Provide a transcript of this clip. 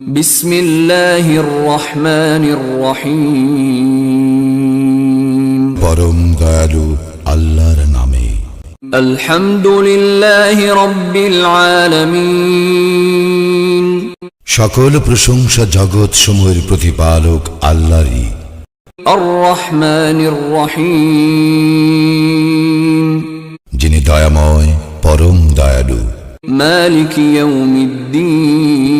بسم الله الرحمن الرحيم পরম দয়ালু আল্লাহর নামে الحمد لله رب العالمين সকল প্রশংসা জগৎ সমূহের প্রতিপালক আল্লাহরই الرحمن الرحيم যিনি দয়াময় পরম দয়ালু مالك يوم الدين